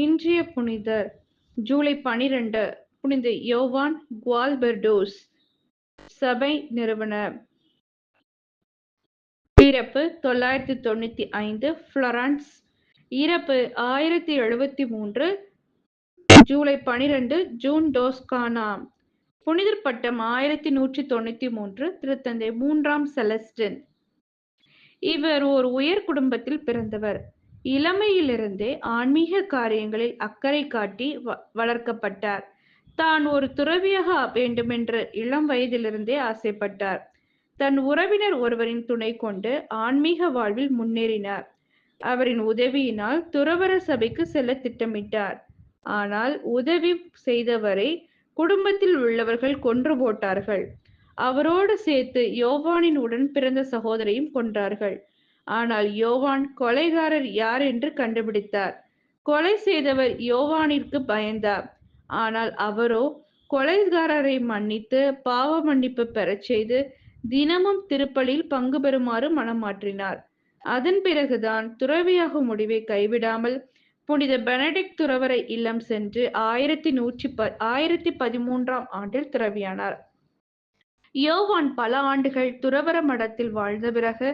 இன்றைய புனிதர் ஜூலை பனிரெண்டு புனித யோவான் குவால்பெர்டோஸ் சபை நிறுவனர். பிறப்பு தொள்ளாயிரத்தி தொண்ணூத்தி ஐந்து புளோரன்ஸ். இறப்பு ஆயிரத்தி எழுபத்தி மூன்று ஜூலை பனிரெண்டு ஜூன் டோஸ்கானா. புனிதர் பட்டம் ஆயிரத்தி நூற்றி தொண்ணூத்தி மூன்று திருத்தந்தை மூன்றாம் செலஸ்டின். இவர் ஒரு உயர் குடும்பத்தில் பிறந்தவர். இளமையிலிருந்தே ஆன்மீக காரியங்களில் அக்கறை காட்டி வ- வளர்க்கப்பட்டார். தான் ஒரு துறவியாக வேண்டுமென்று இளம் வயதிலிருந்தே ஆசைப்பட்டார். தன் உறவினர் ஒருவரின் துணை கொண்டு ஆன்மீக வாழ்வில் முன்னேறினார். அவரின் உதவியினால் துறவர சபைக்கு செல்ல திட்டமிட்டார். ஆனால் உதவி செய்தவரை குடும்பத்தில் உள்ளவர்கள் கொன்று போட்டார்கள். அவரோடு சேர்த்து யோவானின் உடன் பிறந்த சகோதரையும் கொன்றார்கள். ஆனால் யோவான் கொலைகாரர் யார் என்று கண்டுபிடித்தார். கொலை செய்தவர் யோவானிற்கு பயந்தார். ஆனால் அவரோ கொலைகாரரை மன்னித்து பாவ மன்னிப்பு பெறச் செய்து தினமும் திருப்பலில் பங்கு பெறுமாறு மனம் மாற்றினார். அதன் பிறகுதான் துறவியாகும் முடிவை கைவிடாமல் புனித பெனடிக் துறவரை இல்லம் சென்று ஆயிரத்தி நூற்றி ப ஆயிரத்தி பதிமூன்றாம் ஆண்டில் துறவியானார். யோவான் பல ஆண்டுகள் துறவர மடத்தில் வாழ்ந்த பிறகு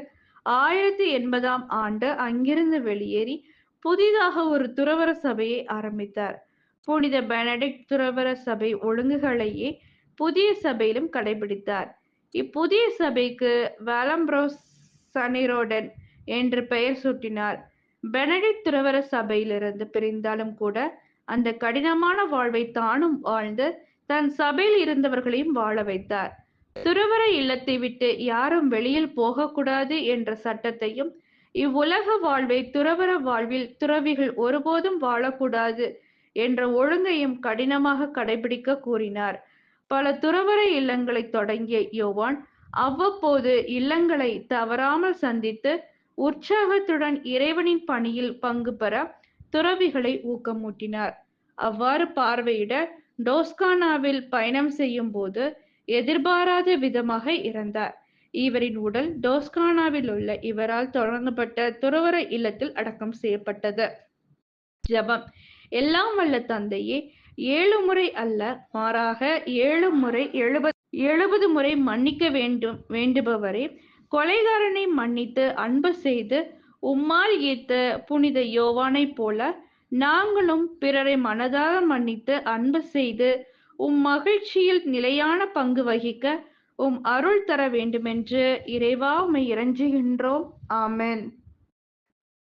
ஆயிரத்தி எண்பதாம் ஆண்டு அங்கிருந்து வெளியேறி புதிதாக ஒரு துறவர சபையை ஆரம்பித்தார். புனித பெனடிக்ட் துறவர சபை ஒழுங்குகளையே புதிய சபையிலும் கடைபிடித்தார். இப்புதிய சபைக்கு வேலம்ப்ரோஸ் சனிரோடன் என்று பெயர் சூட்டினார். பெனடிக்ட் துறவர சபையிலிருந்து பிரிந்தாலும் கூட அந்த கடினமான வாழ்வை தானும் வாழ்ந்து தன் சபையில் இருந்தவர்களையும் வாழ வைத்தார். துறவர இல்லத்தை விட்டு யாரும் வெளியில் போகக்கூடாது என்ற சட்டத்தையும் இவ்வுலக வாழ்வை துறவர வாழ்வில் துறவிகள் ஒருபோதும் வாழக்கூடாது என்ற ஒழுங்கையும் கடினமாக கடைபிடிக்க கூறினார். பல துறவர இல்லங்களை தொடங்கிய யோவான் அவ்வப்போது இல்லங்களை தவறாமல் சந்தித்து உற்சாகத்துடன் இறைவனின் பணியில் பங்கு பெற துறவிகளை ஊக்கமூட்டினார். அவ்வாறு பார்வையிட டோஸ்கானாவில் பயணம் செய்யும் போது எதிர்பாராத விதமாக இறந்தார். இவரின் உடல் டோஸ்கானாவில் உள்ள இவரால் தொடங்கப்பட்ட துறவர இல்லத்தில் அடக்கம் செய்யப்பட்டது. ஜபம். எல்லாம் வல்ல தந்தையே ஏழு முறை அல்ல மாறாக ஏழு முறை எழுபது எழுபது முறை மன்னிக்க வேண்டும் வேண்டுபவரே கொலைகாரனை மன்னித்து அன்பு செய்து உம்மால் ஈர்த்த புனித யோவானைப் போல நாங்களும் பிறரை மனதார மன்னித்து அன்பு செய்து உம் மகிழ்ச்சியில் நிலையான பங்கு வகிக்க உம் அருள் தர வேண்டுமென்று இறைவா உமை இறைஞ்சுகின்றோம். ஆமென்.